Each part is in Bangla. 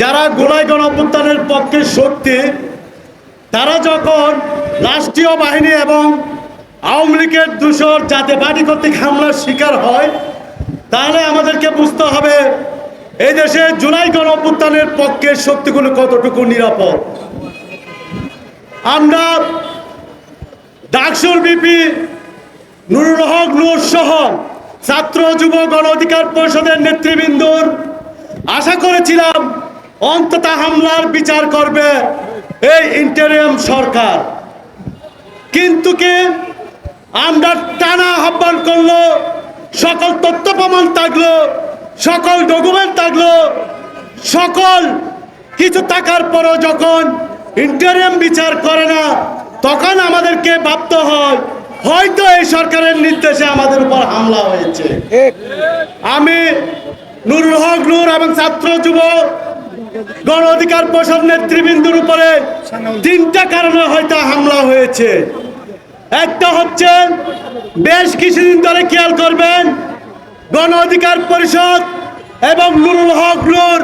যারা গোলাই গণঅভ্যুত্থানের পক্ষে শক্তি, তারা যখন রাষ্ট্রীয় বাহিনী এবং আওয়ামী লীগের দূষর যাতে বাড়ি কর্তৃক হামলার শিকার হয়, তাহলে আমাদেরকে বুঝতে হবে এই দেশে জুলাই গণ অভ্যুত্থানের পক্ষের শক্তিগুলো কতটুকু নিরাপদ। আমরা ডাকসুর বিপি নুরুল হক নূর সহ ছাত্র যুব গণ অধিকার পরিষদের নেতৃবৃন্দর আশা করেছিলাম অন্তত হামলার বিচার করবে এই ইন্টারিয়াম সরকার। কিন্তু কি আমরা টানা আহ্বান করল সকল তথ্য প্রমাণ থাকল সকল ডকুমেন্ট থাকল সকল কিছু থাকার পরও যখন ইন্টারিয়াম বিচার করে না তখন আমাদেরকে ভাবতে হয় হয়তো এই সরকারের নির্দেশে আমাদের উপর হামলা হয়েছে। আমি নুরুল হক নূর এবং ছাত্র যুব গণ অধিকার পরিষদ নেতৃবৃন্দুর উপরে তিনটা কারণে হয়তো হামলা হয়েছে। একটা হচ্ছে, বেশ কিছুদিন ধরে খেয়াল করবেন, গণ অধিকার পরিষদ এবং নুরুল হক নূর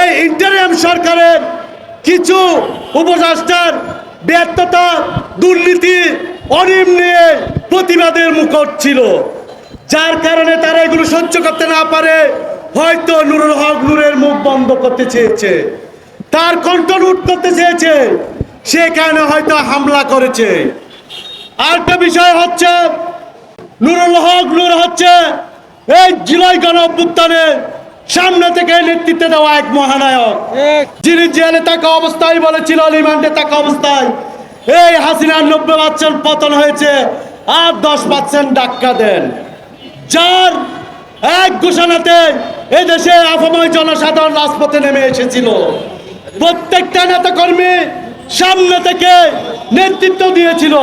এই ইন্টারিয়াম সরকারের কিছু উপদেষ্টার ব্যর্থতা, দুর্নীতি, অনিম নিয়ে প্রতিবাদের মুখর ছিল। যার কারণে তারা এগুলো সহ্য করতে না পারে হয়তো নুরুল হক নূরের মুখ বন্ধ করতে চেয়েছে। তার কন্ট্রোল করতে চেয়েছে। সে কারণে হয়তো হামলা করেছে? আরেকটা বিষয় হচ্ছে নুরুল হক নূর হচ্ছে এই জুলাই গণ অভ্যুত্থানে সামনে থেকে নেতৃত্বে দেওয়া এক মহানায়ক। যিনি জেলে থাকা অবস্থায় বলেছিল রিমান্ডে থাকা অবস্থায় এই হাসিনার নব্বই পার্সেন্ট পতন হয়েছে আর দশ পার্সেন্ট ডাক্কা দেন। যার এক ঘোষণাতে এদেশে আফময় জনসাধারণ রাজপথে নেমে এসেছিল। প্রত্যেকটা নেতা কর্মী সামনে থেকে নেতৃত্ব দিয়েছিল।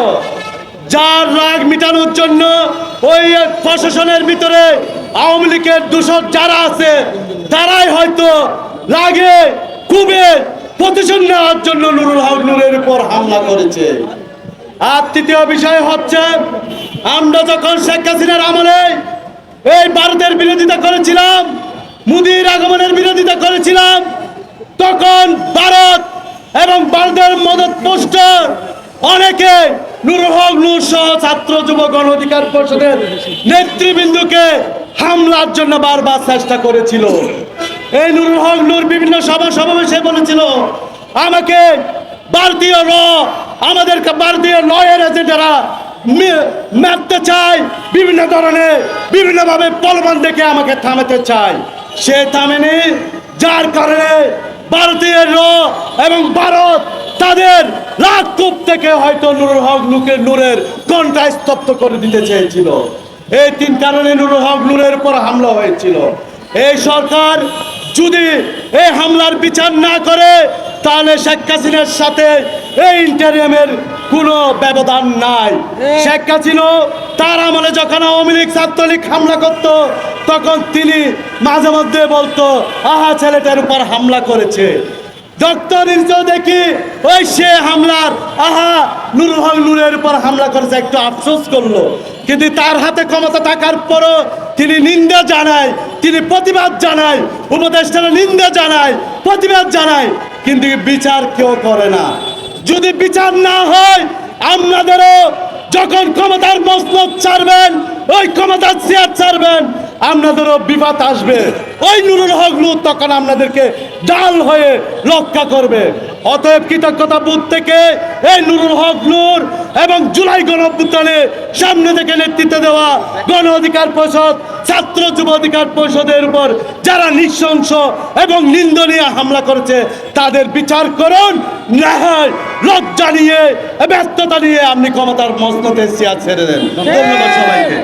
যার রাগ মিটানোর জন্য ওই প্রশাসনের ভিতরে আওয়ামী লীগের দূষক যারা আছে, তারাই হয়তো রাগে খুবই প্রতিশোধ নেওয়ার জন্য নুরুল হক নূরের উপর হামলা করেছে। আর তৃতীয় বিষয় হচ্ছে, আমরা যখন শেখ হাসিনার আমলে এই ভারতের বিরোধিতা করেছিলাম মুদির আগমনের বিরোধিতা করেছিলাম, তখন ভারত এবং ভারতের মদত পোস্টার অনেকে নুরুল হক সহ ছাত্র যুব গণ অধিকার পরিষদের নেতৃবৃন্দকে হামলার জন্য বারবার চেষ্টা করেছিল। এই নুরুল হক, নূর বিভিন্ন সভা সমাবেশে বলেছিল, আমাকে ভারতীয় র আমাদের ভারতীয় লয়ের এজেন্টেরা মারতে চায়। বিভিন্ন ধরনের, বিভিন্নভাবে পলমান দেখে আমাকে থামাতে চায়। সে থামেনি যার কারণে ভারতীয় এবং ভারত তাদের রাগ কূপ থেকে হয়তো নুরুল হক নুকের নূরের কণ্ঠা স্তব্ধ করে দিতে চেয়েছিল। এই তিন কারণে নুরুল হক নূরের উপর হামলা হয়েছিল। এই সরকার যদি এই হামলার বিচার না করে তাহলে শেখ হাসিনার সাথে এই ইন্টারিয়ামের কোনো ব্যবধান নাই। শেখ হাসিনা তার আমলে যখন আওয়ামী লীগ ছাত্রলীগ হামলা করত তখন তিনি মাঝে মধ্যে বলতো, আহা, ছেলেটার উপর হামলা করেছে। ডক্টর ইনসেও দেখি, ওই সে হামলার, আহা, নুরুল হক নূরের উপর হামলা করেছে, একটু আফসোস করল। কিন্তু তার হাতে ক্ষমতা থাকার পরও তিনি নিন্দা জানায়, তিনি প্রতিবাদ জানায়, উপদেষ্টারা নিন্দা জানায়, প্রতিবাদ জানায়, কিন্তু বিচার কেউ করে না। যদি বিচার না হয়, আপনাদেরও যখন ক্ষমতার মসনদ ছাড়বেন, ওই ক্ষমতার চেয়ার ছাড়বেন। আপনাদেরও বিপদ আসবে। ওই নুরুল হক নূর তখন আপনাদেরকে ডাল হয়ে রক্ষা করবে। অতএব কৃতজ্ঞতা বুথ থেকে এই নুরুল হক নূর এবং জুলাই গণ সামনে থেকে নেতৃত্ব দেওয়া গণ অধিকার পরিষদ, ছাত্র যুব অধিকার পরিষদের উপর যারা নৃশংস এবং নিন্দনীয় হামলা করেছে, তাদের বিচার করুন। না লজ্জা নিয়ে ব্যস্ততা নিয়ে আপনি ক্ষমতার মসনতে চেয়ার ছেড়ে দেন। ধন্যবাদ সবাইকে।